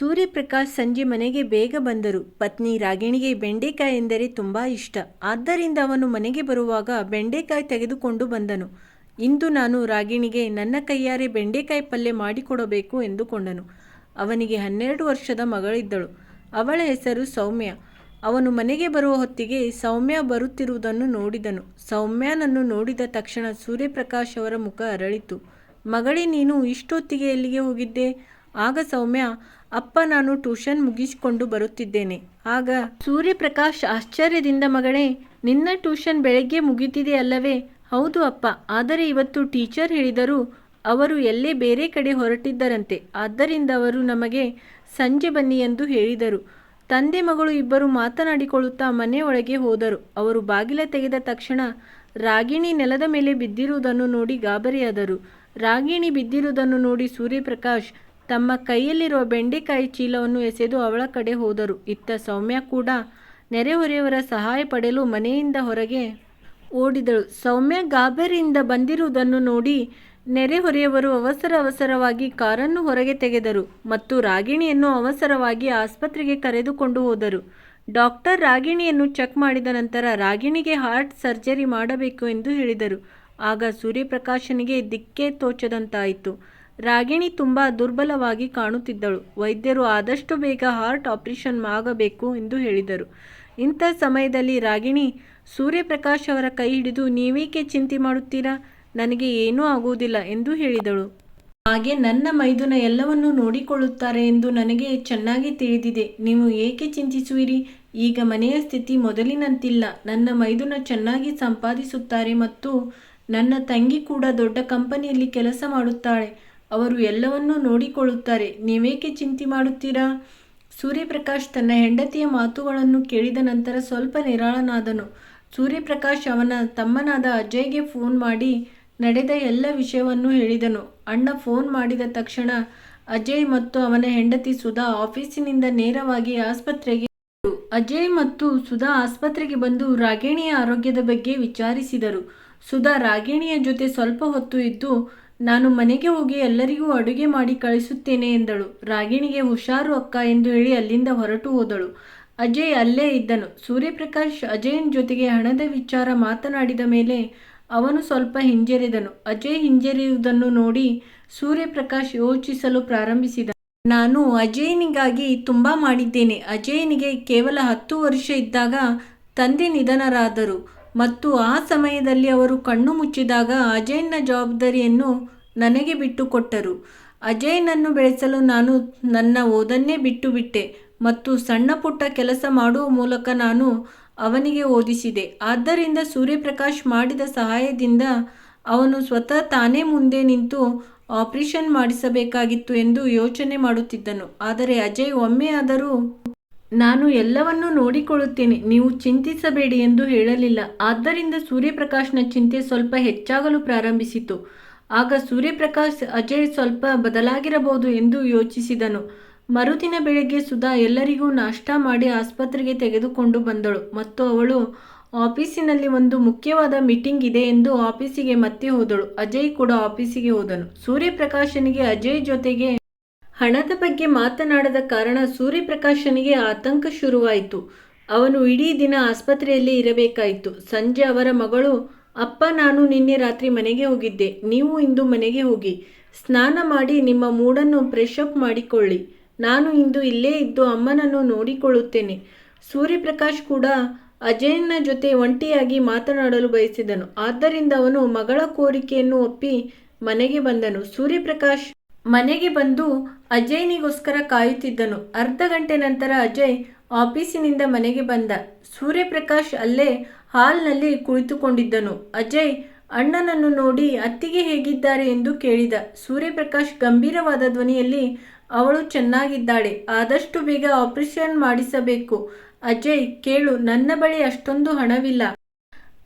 ಸೂರ್ಯಪ್ರಕಾಶ್ ಸಂಜೆ ಮನೆಗೆ ಬೇಗ ಬಂದರು. ಪತ್ನಿ ರಾಗಿಣಿಗೆ ಬೆಂಡೆಕಾಯಿ ಎಂದರೆ ತುಂಬ ಇಷ್ಟ. ಆದ್ದರಿಂದ ಅವನು ಮನೆಗೆ ಬರುವಾಗ ಬೆಂಡೆಕಾಯಿ ತೆಗೆದುಕೊಂಡು ಬಂದನು. ಇಂದು ನಾನು ರಾಗಿಣಿಗೆ ನನ್ನ ಕೈಯಾರೆ ಬೆಂಡೆಕಾಯಿ ಪಲ್ಯ ಮಾಡಿಕೊಡಬೇಕು ಎಂದುಕೊಂಡನು. ಅವನಿಗೆ ಹನ್ನೆರಡು ವರ್ಷದ ಮಗಳಿದ್ದಳು. ಅವಳ ಹೆಸರು ಸೌಮ್ಯ. ಅವನು ಮನೆಗೆ ಬರುವ ಹೊತ್ತಿಗೆ ಸೌಮ್ಯ ಬರುತ್ತಿರುವುದನ್ನು ನೋಡಿದನು. ಸೌಮ್ಯನನ್ನು ನೋಡಿದ ತಕ್ಷಣ ಸೂರ್ಯಪ್ರಕಾಶ್ ಅವರ ಮುಖ ಅರಳಿತು. ಮಗಳೇ, ನೀನು ಇಷ್ಟೊತ್ತಿಗೆ ಎಲ್ಲಿಗೆ ಹೋಗಿದ್ದೆ? ಆಗ ಸೌಮ್ಯ ಅಪ್ಪ ನಾನು ಟ್ಯೂಷನ್ ಮುಗಿಸಿಕೊಂಡು ಬರುತ್ತಿದ್ದೇನೆ. ಆಗ ಸೂರ್ಯಪ್ರಕಾಶ್ ಆಶ್ಚರ್ಯದಿಂದ ಮಗಳೇ, ನಿನ್ನ ಟ್ಯೂಷನ್ ಬೆಳಗ್ಗೆ ಮುಗಿತಿದೆ ಅಲ್ಲವೇ? ಹೌದು ಅಪ್ಪ, ಆದರೆ ಇವತ್ತು ಟೀಚರ್ ಹೇಳಿದರು, ಅವರು ಎಲ್ಲೇ ಬೇರೆ ಕಡೆ ಹೊರಟಿದ್ದರಂತೆ. ಆದ್ದರಿಂದ ಅವರು ನಮಗೆ ಸಂಜೆ ಬನ್ನಿ ಎಂದು ಹೇಳಿದರು. ತಂದೆ ಮಗಳು ಇಬ್ಬರು ಮಾತನಾಡಿಕೊಳ್ಳುತ್ತಾ ಮನೆಯೊಳಗೆ ಹೋದರು. ಅವರು ಬಾಗಿಲ ತೆಗೆದ ತಕ್ಷಣ ರಾಗಿಣಿ ನೆಲದ ಮೇಲೆ ಬಿದ್ದಿರುವುದನ್ನು ನೋಡಿ ಗಾಬರಿಯಾದರು. ರಾಗಿಣಿ ಬಿದ್ದಿರುವುದನ್ನು ನೋಡಿ ಸೂರ್ಯಪ್ರಕಾಶ್ ತಮ್ಮ ಕೈಯಲ್ಲಿರುವ ಬೆಂಡೆಕಾಯಿ ಚೀಲವನ್ನು ಎಸೆದು ಅವಳ ಕಡೆ ಹೋದರು. ಇತ್ತ ಸೌಮ್ಯ ಕೂಡ ನೆರೆಹೊರೆಯವರ ಸಹಾಯ ಪಡೆಯಲು ಮನೆಯಿಂದ ಹೊರಗೆ ಓಡಿದಳು. ಸೌಮ್ಯ ಗಾಬರಿಯಿಂದ ಬಂದಿರುವುದನ್ನು ನೋಡಿ ನೆರೆಹೊರೆಯವರು ಅವಸರ ಅವಸರವಾಗಿ ಕಾರನ್ನು ಹೊರಗೆ ತೆಗೆದರು ಮತ್ತು ರಾಗಿಣಿಯನ್ನು ಅವಸರವಾಗಿ ಆಸ್ಪತ್ರೆಗೆ ಕರೆದುಕೊಂಡು ಹೋದರು. ಡಾಕ್ಟರ್ ರಾಗಿಣಿಯನ್ನು ಚೆಕ್ ಮಾಡಿದ ನಂತರ ರಾಗಿಣಿಗೆ ಹಾರ್ಟ್ ಸರ್ಜರಿ ಮಾಡಬೇಕು ಎಂದು ಹೇಳಿದರು. ಆಗ ಸೂರ್ಯಪ್ರಕಾಶನಿಗೆ ದಿಕ್ಕೇ ತೋಚದಂತಾಯಿತು. ರಾಗಿಣಿ ತುಂಬ ದುರ್ಬಲವಾಗಿ ಕಾಣುತ್ತಿದ್ದಳು. ವೈದ್ಯರು ಆದಷ್ಟು ಬೇಗ ಹಾರ್ಟ್ ಆಪರೇಷನ್ ಆಗಬೇಕು ಎಂದು ಹೇಳಿದರು. ಇಂಥ ಸಮಯದಲ್ಲಿ ರಾಗಿಣಿ ಸೂರ್ಯಪ್ರಕಾಶ್ ಅವರ ಕೈ ಹಿಡಿದು ನೀವೇಕೆ ಚಿಂತೆ ಮಾಡುತ್ತೀರಾ? ನನಗೆ ಏನೂ ಆಗುವುದಿಲ್ಲ ಎಂದು ಹೇಳಿದಳು. ಹಾಗೆ ನನ್ನ ಮೈದುನ ಎಲ್ಲವನ್ನೂ ನೋಡಿಕೊಳ್ಳುತ್ತಾರೆ ಎಂದು ನನಗೆ ಚೆನ್ನಾಗಿ ತಿಳಿದಿದೆ. ನೀವು ಏಕೆ ಚಿಂತಿಸುವಿರಿ? ಈಗ ಮನೆಯ ಸ್ಥಿತಿ ಮೊದಲಿನಂತಿಲ್ಲ. ನನ್ನ ಮೈದುನ ಚೆನ್ನಾಗಿ ಸಂಪಾದಿಸುತ್ತಾರೆ ಮತ್ತು ನನ್ನ ತಂಗಿ ಕೂಡ ದೊಡ್ಡ ಕಂಪನಿಯಲ್ಲಿ ಕೆಲಸ ಮಾಡುತ್ತಾಳೆ. ಅವರು ಎಲ್ಲವನ್ನೂ ನೋಡಿಕೊಳ್ಳುತ್ತಾರೆ. ನೀವೇಕೆ ಚಿಂತೆ ಮಾಡುತ್ತೀರಾ? ಸೂರ್ಯಪ್ರಕಾಶ್ ತನ್ನ ಹೆಂಡತಿಯ ಮಾತುಗಳನ್ನು ಕೇಳಿದ ನಂತರ ಸ್ವಲ್ಪ ನಿರಾಳನಾದನು. ಸೂರ್ಯಪ್ರಕಾಶ್ ಅವನ ತಮ್ಮನಾದ ಅಜಯ್ಗೆ ಫೋನ್ ಮಾಡಿ ನಡೆದ ಎಲ್ಲ ವಿಷಯವನ್ನು ಹೇಳಿದನು. ಅಣ್ಣ ಫೋನ್ ಮಾಡಿದ ತಕ್ಷಣ ಅಜಯ್ ಮತ್ತು ಅವನ ಹೆಂಡತಿ ಸುಧಾ ಆಫೀಸಿನಿಂದ ನೇರವಾಗಿ ಆಸ್ಪತ್ರೆಗೆ. ಅಜಯ್ ಮತ್ತು ಸುಧಾ ಆಸ್ಪತ್ರೆಗೆ ಬಂದು ರಾಗಿಣಿಯ ಆರೋಗ್ಯದ ಬಗ್ಗೆ ವಿಚಾರಿಸಿದರು. ಸುಧಾ ರಾಗಿಣಿಯ ಜೊತೆ ಸ್ವಲ್ಪ ಹೊತ್ತು ಇದ್ದು ನಾನು ಮನೆಗೆ ಹೋಗಿ ಎಲ್ಲರಿಗೂ ಅಡುಗೆ ಮಾಡಿ ಕಳಿಸುತ್ತೇನೆ ಎಂದಳು. ರಾಗಿಣಿಗೆ ಹುಷಾರು ಅಕ್ಕ ಎಂದು ಹೇಳಿ ಅಲ್ಲಿಂದ ಹೊರಟು ಹೋದಳು. ಅಜಯ್ ಅಲ್ಲೇ ಇದ್ದನು. ಸೂರ್ಯಪ್ರಕಾಶ್ ಅಜಯನ್ ಜೊತೆಗೆ ಹಣದ ವಿಚಾರ ಮಾತನಾಡಿದ ಮೇಲೆ ಅವನು ಸ್ವಲ್ಪ ಹಿಂಜರಿದನು. ಅಜಯ್ ಹಿಂಜರಿಯುವುದನ್ನು ನೋಡಿ ಸೂರ್ಯಪ್ರಕಾಶ್ ಯೋಚಿಸಲು ಪ್ರಾರಂಭಿಸಿದ. ನಾನು ಅಜಯನಿಗಾಗಿ ತುಂಬ ಮಾಡಿದ್ದೇನೆ. ಅಜಯನಿಗೆ ಕೇವಲ ಹತ್ತು ವರ್ಷ ಇದ್ದಾಗ ತಂದೆ ನಿಧನರಾದರು. ಮತ್ತು ಆ ಸಮಯದಲ್ಲಿ ಅವರು ಕಣ್ಣು ಮುಚ್ಚಿದಾಗ ಅಜಯ್ನ ಜವಾಬ್ದಾರಿಯನ್ನು ನನಗೆ ಬಿಟ್ಟುಕೊಟ್ಟರು. ಅಜಯ್ನನ್ನು ಬೆಳೆಸಲು ನಾನು ನನ್ನ ಓದನ್ನೇ ಬಿಟ್ಟು ಬಿಟ್ಟೆ ಮತ್ತು ಸಣ್ಣ ಪುಟ್ಟ ಕೆಲಸ ಮಾಡುವ ಮೂಲಕ ನಾನು ಅವನಿಗೆ ಓದಿಸಿದೆ. ಆದ್ದರಿಂದ ಸೂರ್ಯಪ್ರಕಾಶ್ ಮಾಡಿದ ಸಹಾಯದಿಂದ ಅವನು ಸ್ವತಃ ತಾನೇ ಮುಂದೆ ನಿಂತು ಆಪರೇಷನ್ ಮಾಡಿಸಬೇಕಾಗಿತ್ತು ಎಂದು ಯೋಚನೆ ಮಾಡುತ್ತಿದ್ದನು. ಆದರೆ ಅಜಯ್ ಒಮ್ಮೆಯಾದರೂ ನಾನು ಎಲ್ಲವನ್ನೂ ನೋಡಿಕೊಳ್ಳುತ್ತೇನೆ. ನೀವು ಚಿಂತಿಸಬೇಡಿ ಎಂದು ಹೇಳಲಿಲ್ಲ. ಆದ್ದರಿಂದ ಸೂರ್ಯಪ್ರಕಾಶ್ನ ಚಿಂತೆ ಸ್ವಲ್ಪ ಹೆಚ್ಚಾಗಲು ಪ್ರಾರಂಭಿಸಿತು. ಆಗ ಸೂರ್ಯಪ್ರಕಾಶ್ ಅಜಯ್ ಸ್ವಲ್ಪ ಬದಲಾಗಿರಬಹುದು ಎಂದು ಯೋಚಿಸಿದನು. ಮರುದಿನ ಬೆಳಗ್ಗೆ ಸುಧಾ ಎಲ್ಲರಿಗೂ ನಾಷ್ಟ ಮಾಡಿ ಆಸ್ಪತ್ರೆಗೆ ತೆಗೆದುಕೊಂಡು ಬಂದಳು. ಮತ್ತು ಅವಳು ಆಫೀಸಿನಲ್ಲಿ ಒಂದು ಮುಖ್ಯವಾದ ಮೀಟಿಂಗ್ ಇದೆ ಎಂದು ಆಫೀಸಿಗೆ ಮತ್ತೆ ಹೋದಳು. ಅಜಯ್ ಕೂಡ ಆಫೀಸಿಗೆ ಹೋದನು. ಸೂರ್ಯಪ್ರಕಾಶನಿಗೆ ಅಜಯ್ ಜೊತೆಗೆ ಹಣದ ಬಗ್ಗೆ ಮಾತನಾಡದ ಕಾರಣ ಸೂರ್ಯಪ್ರಕಾಶನಿಗೆ ಆತಂಕ ಶುರುವಾಯಿತು. ಅವನು ಇಡೀ ದಿನ ಆಸ್ಪತ್ರೆಯಲ್ಲಿ ಇರಬೇಕಾಯಿತು. ಸಂಜೆ ಅವರ ಮಗಳು, ಅಪ್ಪ, ನಾನು ನಿನ್ನೆ ರಾತ್ರಿ ಮನೆಗೆ ಹೋಗಿದ್ದೆ. ನೀವು ಇಂದು ಮನೆಗೆ ಹೋಗಿ. ಸ್ನಾನ ಮಾಡಿ ನಿಮ್ಮ ಮೂಡನ್ನು ಫ್ರೆಶ್ ಅಪ್ ಮಾಡಿಕೊಳ್ಳಿ. ನಾನು ಇಂದು ಇಲ್ಲೇ ಇದ್ದು ಅಮ್ಮನನ್ನು ನೋಡಿಕೊಳ್ಳುತ್ತೇನೆ. ಸೂರ್ಯಪ್ರಕಾಶ್ ಕೂಡ ಅಜಯನ ಜೊತೆ ಒಂಟಿಯಾಗಿ ಮಾತನಾಡಲು ಬಯಸಿದನು. ಆದ್ದರಿಂದ ಅವನು ಮಗಳ ಕೋರಿಕೆಯನ್ನು ಒಪ್ಪಿ ಮನೆಗೆ ಬಂದನು. ಸೂರ್ಯಪ್ರಕಾಶ್ ಮನೆಗೆ ಬಂದು ಅಜಯ್ನಿಗೋಸ್ಕರ ಕಾಯುತ್ತಿದ್ದನು. ಅರ್ಧ ಗಂಟೆ ನಂತರ ಅಜಯ್ ಆಫೀಸಿನಿಂದ ಮನೆಗೆ ಬಂದ. ಸೂರ್ಯಪ್ರಕಾಶ್ ಅಲ್ಲೇ ಹಾಲ್ನಲ್ಲಿ ಕುಳಿತುಕೊಂಡಿದ್ದನು. ಅಜಯ್ ಅಣ್ಣನನ್ನು ನೋಡಿ ಅತ್ತಿಗೆ ಹೇಗಿದ್ದಾರೆ ಎಂದು ಕೇಳಿದ. ಸೂರ್ಯಪ್ರಕಾಶ್ ಗಂಭೀರವಾದ ಧ್ವನಿಯಲ್ಲಿ, ಅವಳು ಚೆನ್ನಾಗಿದ್ದಾಳೆ. ಆದಷ್ಟು ಬೇಗ ಆಪರೇಷನ್ ಮಾಡಿಸಬೇಕು. ಅಜಯ್, ಕೇಳು, ನನ್ನ ಬಳಿ ಅಷ್ಟೊಂದು ಹಣವಿಲ್ಲ.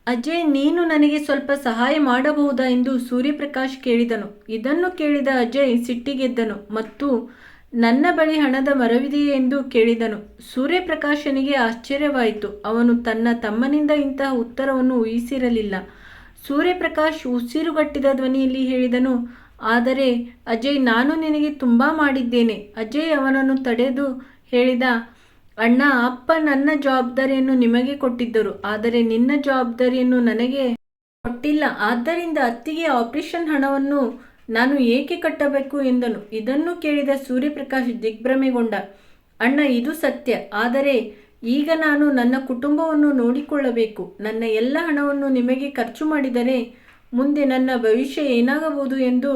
ಅಜಯ್ ನೀನು ನನಗೆ ಸ್ವಲ್ಪ ಸಹಾಯ ಮಾಡಬಹುದಾ ಎಂದು ಸೂರ್ಯಪ್ರಕಾಶ್ ಕೇಳಿದನು. ಇದನ್ನು ಕೇಳಿದ ಅಜಯ್ ಸಿಟ್ಟಿಗೆದ್ದನು ಮತ್ತು, ನನ್ನ ಬಳಿ ಹಣದ ಮರವಿದೆಯೇ ಎಂದು ಕೇಳಿದನು. ಸೂರ್ಯಪ್ರಕಾಶನಿಗೆ ಆಶ್ಚರ್ಯವಾಯಿತು. ಅವನು ತನ್ನ ತಮ್ಮನಿಂದ ಇಂತಹ ಉತ್ತರವನ್ನು ಊಹಿಸಿರಲಿಲ್ಲ. ಸೂರ್ಯಪ್ರಕಾಶ್ ಉಸಿರುಗಟ್ಟಿದ ಧ್ವನಿಯಲ್ಲಿ ಹೇಳಿದನು, ಆದರೆ ಅಜಯ್ ನಾನು ನಿನಗೆ ತುಂಬ ಮಾಡಿದ್ದೇನೆ. ಅಜಯ್ ಅವನನ್ನು ತಡೆದು ಹೇಳಿದ ಅಣ್ಣ, ಅಪ್ಪ ನನ್ನ ಜವಾಬ್ದಾರಿಯನ್ನು ನಿಮಗೆ ಕೊಟ್ಟಿದ್ದರು, ಆದರೆ ನಿನ್ನ ಜವಾಬ್ದಾರಿಯನ್ನು ನನಗೆ ಕೊಟ್ಟಿಲ್ಲ. ಆದ್ದರಿಂದ ಅತ್ತಿಗೆ ಆಪರೇಷನ್ ಹಣವನ್ನು ನಾನು ಏಕೆ ಕಟ್ಟಬೇಕು ಎಂದನು. ಇದನ್ನು ಕೇಳಿದ ಸೂರ್ಯಪ್ರಕಾಶ್ ದಿಗ್ಭ್ರಮೆಗೊಂಡ, ಅಣ್ಣ, ಇದು ಸತ್ಯ, ಆದರೆ ಈಗ ನಾನು ನನ್ನ ಕುಟುಂಬವನ್ನು ನೋಡಿಕೊಳ್ಳಬೇಕು. ನನ್ನ ಎಲ್ಲ ಹಣವನ್ನು ನಿಮಗೆ ಖರ್ಚು ಮಾಡಿದರೆ ಮುಂದೆ ನನ್ನ ಭವಿಷ್ಯ ಏನಾಗಬಹುದು? ಎಂದು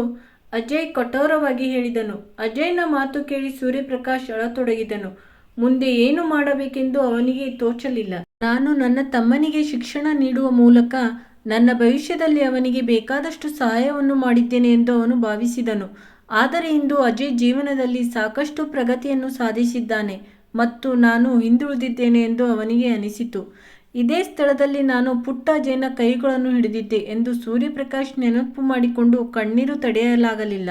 ಅಜಯ್ ಕಠೋರವಾಗಿ ಹೇಳಿದನು. ಅಜಯ್ನ ಮಾತು ಕೇಳಿ ಸೂರ್ಯಪ್ರಕಾಶ್ ಅಳತೊಡಗಿದನು. ಮುಂದೆ ಏನು ಮಾಡಬೇಕೆಂದು ಅವನಿಗೆ ತೋಚಲಿಲ್ಲ. ನಾನು ನನ್ನ ತಮ್ಮನಿಗೆ ಶಿಕ್ಷಣ ನೀಡುವ ಮೂಲಕ ನನ್ನ ಭವಿಷ್ಯದಲ್ಲಿ ಅವನಿಗೆ ಬೇಕಾದಷ್ಟು ಸಹಾಯವನ್ನು ಮಾಡಿದ್ದೇನೆ ಎಂದು ಅವನು ಭಾವಿಸಿದನು. ಆದರೆ ಇಂದು ಅಜಯ್ ಜೀವನದಲ್ಲಿ ಸಾಕಷ್ಟು ಪ್ರಗತಿಯನ್ನು ಸಾಧಿಸಿದ್ದಾನೆ ಮತ್ತು ನಾನು ಹಿಂದುಳಿದಿದ್ದೇನೆ ಎಂದು ಅವನಿಗೆ ಅನಿಸಿತು. ಇದೇ ಸ್ಥಳದಲ್ಲಿ ನಾನು ಪುಟ್ಟ ಜೈನ ಕೈಗಳನ್ನು ಹಿಡಿದಿದ್ದೆ ಎಂದು ಸೂರ್ಯಪ್ರಕಾಶ್ ನೆನಪು ಮಾಡಿಕೊಂಡು ಕಣ್ಣೀರು ತಡೆಯಲಾಗಲಿಲ್ಲ.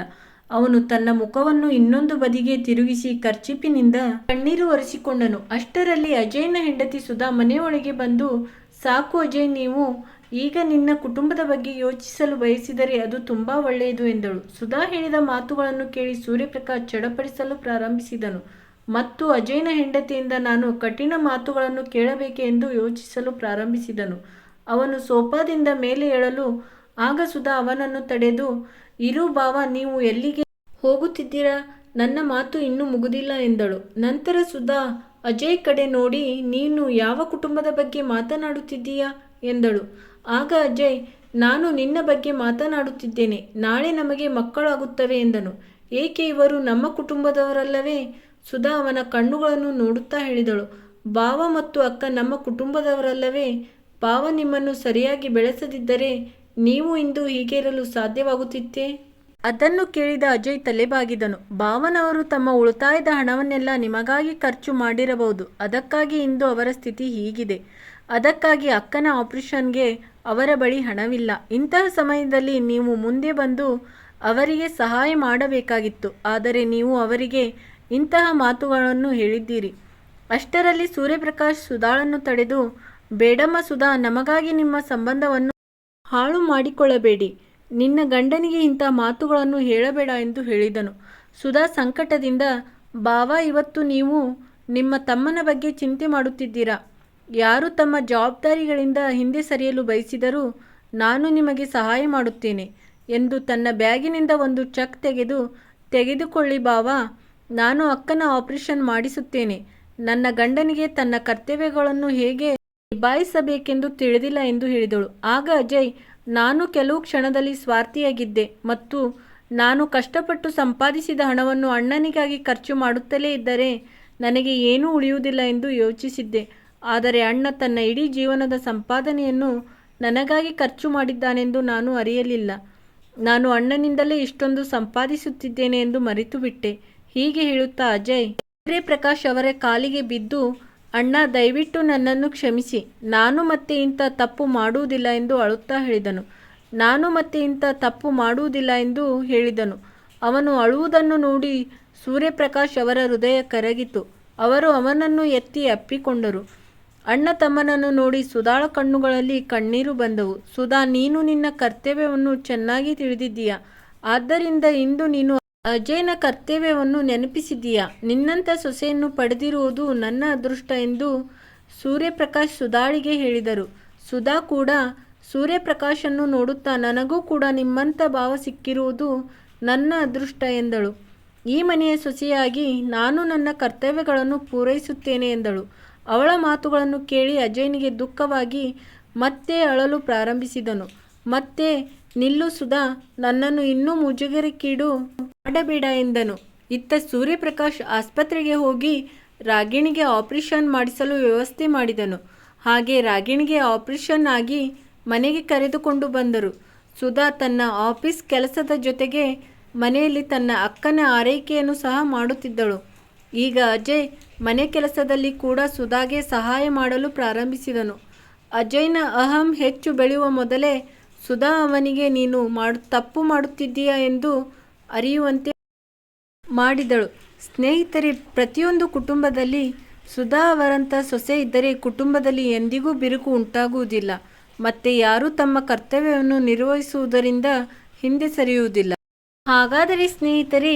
ಅವನು ತನ್ನ ಮುಖವನ್ನು ಇನ್ನೊಂದು ಬದಿಗೆ ತಿರುಗಿಸಿ ಕರ್ಚಿಪಿನಿಂದ ಕಣ್ಣೀರು ಒರೆಸಿಕೊಂಡನು. ಅಷ್ಟರಲ್ಲಿ ಅಜಯ್ನ ಹೆಂಡತಿ ಸುಧಾ ಮನೆಯೊಳಗೆ ಬಂದು, ಸಾಕು ಅಜಯ್, ನೀವು ಈಗ ನಿನ್ನ ಕುಟುಂಬದ ಬಗ್ಗೆ ಯೋಚಿಸಲು ಬಯಸಿದರೆ ಅದು ತುಂಬಾ ಒಳ್ಳೆಯದು ಎಂದಳು. ಸುಧಾ ಹೇಳಿದ ಮಾತುಗಳನ್ನು ಕೇಳಿ ಸೂರ್ಯಪ್ರಕಾಶ್ ಚಡಪಡಿಸಲು ಪ್ರಾರಂಭಿಸಿದನು. ಮತ್ತು ಅಜಯ್ನ ಹೆಂಡತಿಯಿಂದ ನಾನು ಕಠಿಣ ಮಾತುಗಳನ್ನು ಕೇಳಬೇಕೆ ಎಂದು ಯೋಚಿಸಲು ಪ್ರಾರಂಭಿಸಿದನು. ಅವನು ಸೋಫಾದಿಂದ ಮೇಲೆ ಏಳಲು, ಆಗ ಸುಧಾ ಅವನನ್ನು ತಡೆದು ಇರು ಬಾವ, ನೀವು ಎಲ್ಲಿಗೆ ಹೋಗುತ್ತಿದ್ದೀರಾ? ನನ್ನ ಮಾತು ಇನ್ನೂ ಮುಗುದಿಲ್ಲ ಎಂದಳು. ನಂತರ ಸುಧಾ, ಅಜಯ್ ಕಡೆ ನೋಡಿ, ನೀನು ಯಾವ ಕುಟುಂಬದ ಬಗ್ಗೆ ಮಾತನಾಡುತ್ತಿದ್ದೀಯಾ? ಎಂದಳು. ಆಗ ಅಜಯ್, ನಾನು ನಿನ್ನ ಬಗ್ಗೆ ಮಾತನಾಡುತ್ತಿದ್ದೇನೆ. ನಾಳೆ ನಮಗೆ ಮಕ್ಕಳಾಗುತ್ತವೆ ಎಂದನು. ಏಕೆ ಇವರು ನಮ್ಮ ಕುಟುಂಬದವರಲ್ಲವೇ? ಸುಧಾ ಅವನ ಕಣ್ಣುಗಳನ್ನು ನೋಡುತ್ತಾ ಹೇಳಿದಳು. ಬಾವ ಮತ್ತು ಅಕ್ಕ ನಮ್ಮ ಕುಟುಂಬದವರಲ್ಲವೇ? ಬಾವ ನಿಮ್ಮನ್ನು ಸರಿಯಾಗಿ ಬೆಳೆಸದಿದ್ದರೆ ನೀವು ಇಂದು ಹೀಗೆ ಇರಲು ಸಾಧ್ಯವಾಗುತ್ತಿತ್ತೆ? ಅದನ್ನು ಕೇಳಿದ ಅಜಯ್ ತಲೆಬಾಗಿದನು. ಭಾವನವರು ತಮ್ಮ ಉಳಿತಾಯದ ಹಣವನ್ನೆಲ್ಲ ನಿಮಗಾಗಿ ಖರ್ಚು ಮಾಡಿರಬಹುದು. ಅದಕ್ಕಾಗಿ ಇಂದು ಅವರ ಸ್ಥಿತಿ ಹೀಗಿದೆ. ಅದಕ್ಕಾಗಿ ಅಕ್ಕನ ಆಪರೇಷನ್ಗೆ ಅವರ ಬಳಿ ಹಣವಿಲ್ಲ. ಇಂತಹ ಸಮಯದಲ್ಲಿ ನೀವು ಮುಂದೆ ಬಂದು ಅವರಿಗೆ ಸಹಾಯ ಮಾಡಬೇಕಾಗಿತ್ತು. ಆದರೆ ನೀವು ಅವರಿಗೆ ಇಂತಹ ಮಾತುಗಳನ್ನು ಹೇಳಿದ್ದೀರಿ. ಅಷ್ಟರಲ್ಲಿ ಸೂರ್ಯಪ್ರಕಾಶ್ ಸುಧಾಳನ್ನು ತಡೆದು, ಬೇಡಮ್ಮ ಸುಧಾ, ನಮಗಾಗಿ ನಿಮ್ಮ ಸಂಬಂಧವನ್ನು ಹಾಳು ಮಾಡಿಕೊಳ್ಳಬೇಡಿ. ನಿನ್ನ ಗಂಡನಿಗೆ ಇಂಥ ಮಾತುಗಳನ್ನು ಹೇಳಬೇಡ ಎಂದು ಹೇಳಿದನು. ಸುಧಾ ಸಂಕಟದಿಂದ, ಬಾವ, ಇವತ್ತು ನೀವು ನಿಮ್ಮ ತಮ್ಮನ ಬಗ್ಗೆ ಚಿಂತೆ ಮಾಡುತ್ತಿದ್ದೀರಾ? ಯಾರು ತಮ್ಮ ಜವಾಬ್ದಾರಿಗಳಿಂದ ಹಿಂದೆ ಸರಿಯಲು ಬಯಸಿದರೂ ನಾನು ನಿಮಗೆ ಸಹಾಯ ಮಾಡುತ್ತೇನೆ ಎಂದು ತನ್ನ ಬ್ಯಾಗಿನಿಂದ ಒಂದು ಚೆಕ್ ತೆಗೆದು, ತೆಗೆದುಕೊಳ್ಳಿ ಬಾವ, ನಾನು ಅಕ್ಕನ ಆಪರೇಷನ್ ಮಾಡಿಸುತ್ತೇನೆ. ನನ್ನ ಗಂಡನಿಗೆ ತನ್ನ ಕರ್ತವ್ಯಗಳನ್ನು ಹೇಗೆ ನಿಭಾಯಿಸಬೇಕೆಂದು ತಿಳಿದಿಲ್ಲ ಎಂದು ಹೇಳಿದಳು. ಆಗ ಅಜಯ್, ನಾನು ಕೆಲವು ಕ್ಷಣದಲ್ಲಿ ಸ್ವಾರ್ಥಿಯಾಗಿದ್ದೆ ಮತ್ತು ನಾನು ಕಷ್ಟಪಟ್ಟು ಸಂಪಾದಿಸಿದ ಹಣವನ್ನು ಅಣ್ಣನಿಗಾಗಿ ಖರ್ಚು ಮಾಡುತ್ತಲೇ ಇದ್ದರೆ ನನಗೆ ಏನೂ ಉಳಿಯುವುದಿಲ್ಲ ಎಂದು ಯೋಚಿಸಿದ್ದೆ. ಆದರೆ ಅಣ್ಣ ತನ್ನ ಇಡೀ ಜೀವನದ ಸಂಪಾದನೆಯನ್ನು ನನಗಾಗಿ ಖರ್ಚು ಮಾಡಿದ್ದಾನೆಂದು ನಾನು ಅರಿಯಲಿಲ್ಲ. ನಾನು ಅಣ್ಣನಿಂದಲೇ ಇಷ್ಟೊಂದು ಸಂಪಾದಿಸುತ್ತಿದ್ದೇನೆ ಎಂದು ಮರೆತು ಬಿಟ್ಟೆ ಹೀಗೆ ಹೇಳುತ್ತಾ ಅಜಯ್ ಪ್ರಕಾಶ್ ಅವರ ಕಾಲಿಗೆ ಬಿದ್ದು ಅಣ್ಣ, ದಯವಿಟ್ಟು ನನ್ನನ್ನು ಕ್ಷಮಿಸಿ. ನಾನು ಮತ್ತೆ ಇಂಥ ತಪ್ಪು ಮಾಡುವುದಿಲ್ಲ ಎಂದು ಅಳುತ್ತಾ ಹೇಳಿದನು. ನಾನು ಮತ್ತೆ ಇಂಥ ತಪ್ಪು ಮಾಡುವುದಿಲ್ಲ ಎಂದು ಹೇಳಿದನು. ಅವನು ಅಳುವುದನ್ನು ನೋಡಿ ಸೂರ್ಯಪ್ರಕಾಶ್ ಅವರ ಹೃದಯ ಕರಗಿತು. ಅವರು ಅವನನ್ನು ಎತ್ತಿ ಅಪ್ಪಿಕೊಂಡರು. ಅಣ್ಣ ತಮ್ಮನನ್ನು ನೋಡಿ ಸುಧಾಳ ಕಣ್ಣುಗಳಲ್ಲಿ ಕಣ್ಣೀರು ಬಂದವು. ಸುಧಾ, ನೀನು ನಿನ್ನ ಕರ್ತವ್ಯವನ್ನು ಚೆನ್ನಾಗಿ ತಿಳಿದಿದ್ದೀಯ? ಆದ್ದರಿಂದ ಇಂದು ನೀನು ಅಜಯ್ನ ಕರ್ತವ್ಯವನ್ನು ನೆನಪಿಸಿದೀಯಾ. ನಿನ್ನಂಥ ಸೊಸೆಯನ್ನು ಪಡೆದಿರುವುದು ನನ್ನ ಅದೃಷ್ಟ ಎಂದು ಸೂರ್ಯಪ್ರಕಾಶ್ ಸುಧಾಳಿಗೆ ಹೇಳಿದರು. ಸುಧಾ ಕೂಡ ಸೂರ್ಯಪ್ರಕಾಶನ್ನು ನೋಡುತ್ತಾ, ನನಗೂ ಕೂಡ ನಿಮ್ಮಂಥ ಭಾವ ಸಿಕ್ಕಿರುವುದು ನನ್ನ ಅದೃಷ್ಟ ಎಂದಳು. ಈ ಮನೆಯ ಸೊಸೆಯಾಗಿ ನಾನು ನನ್ನ ಕರ್ತವ್ಯಗಳನ್ನು ಪೂರೈಸುತ್ತೇನೆ ಎಂದಳು. ಅವಳ ಮಾತುಗಳನ್ನು ಕೇಳಿ ಅಜಯ್ನಿಗೆ ದುಃಖವಾಗಿ ಮತ್ತೆ ಅಳಲು ಪ್ರಾರಂಭಿಸಿದನು. ಮತ್ತೆ ನಿಲ್ಲು ಸುಧಾ ನನ್ನನ್ನು ಇನ್ನೂ ಮುಜುಗರಕ್ಕೀಡು ಮಾಡಬೇಡ ಎಂದನು. ಇತ್ತ ಸೂರ್ಯಪ್ರಕಾಶ್ ಆಸ್ಪತ್ರೆಗೆ ಹೋಗಿ ರಾಗಿಣಿಗೆ ಆಪರೇಷನ್ ಮಾಡಿಸಲು ವ್ಯವಸ್ಥೆ ಮಾಡಿದನು. ಹಾಗೆ ರಾಗಿಣಿಗೆ ಆಪರೇಷನ್ ಆಗಿ ಮನೆಗೆ ಕರೆದುಕೊಂಡು ಬಂದರು. ಸುಧಾ ತನ್ನ ಆಫೀಸ್ ಕೆಲಸದ ಜೊತೆಗೆ ಮನೆಯಲ್ಲಿ ತನ್ನ ಅಕ್ಕನ ಆರೈಕೆಯನ್ನು ಸಹ ಮಾಡುತ್ತಿದ್ದಳು. ಈಗ ಅಜಯ್ ಮನೆ ಕೆಲಸದಲ್ಲಿ ಕೂಡ ಸುಧಾಗೆ ಸಹಾಯ ಮಾಡಲು ಪ್ರಾರಂಭಿಸಿದನು. ಅಜಯ್ನ ಅಹಂ ಹೆಚ್ಚು ಬೆಳೆಯುವ ಮೊದಲೇ ಸುಧಾ ಅವನಿಗೆ, ನೀನು ಮಾಡು, ತಪ್ಪು ಮಾಡುತ್ತಿದ್ದೀಯಾ? ಎಂದು ಅರಿಯುವಂತೆ ಮಾಡಿದಳು. ಸ್ನೇಹಿತರೆ, ಪ್ರತಿಯೊಂದು ಕುಟುಂಬದಲ್ಲಿ ಸುಧಾ ಅವರಂಥ ಸೊಸೆ ಇದ್ದರೆ ಕುಟುಂಬದಲ್ಲಿ ಎಂದಿಗೂ ಬಿರುಕು ಉಂಟಾಗುವುದಿಲ್ಲ. ಮತ್ತು ಯಾರೂ ತಮ್ಮ ಕರ್ತವ್ಯವನ್ನು ನಿರ್ವಹಿಸುವುದರಿಂದ ಹಿಂದೆ ಸರಿಯುವುದಿಲ್ಲ. ಹಾಗಾದರೆ ಸ್ನೇಹಿತರೆ,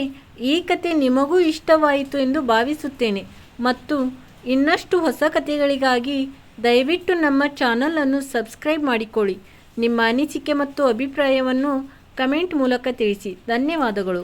ಈ ಕತೆ ನಿಮಗೂ ಇಷ್ಟವಾಯಿತು ಎಂದು ಭಾವಿಸುತ್ತೇನೆ. ಮತ್ತು ಇನ್ನಷ್ಟು ಹೊಸ ಕಥೆಗಳಿಗಾಗಿ ದಯವಿಟ್ಟು ನಮ್ಮ ಚಾನಲನ್ನು ಸಬ್ಸ್ಕ್ರೈಬ್ ಮಾಡಿಕೊಳ್ಳಿ. ನಿಮ್ಮ ಅನಿಸಿಕೆ ಮತ್ತು ಅಭಿಪ್ರಾಯವನ್ನು ಕಮೆಂಟ್ ಮೂಲಕ ತಿಳಿಸಿ. ಧನ್ಯವಾದಗಳು.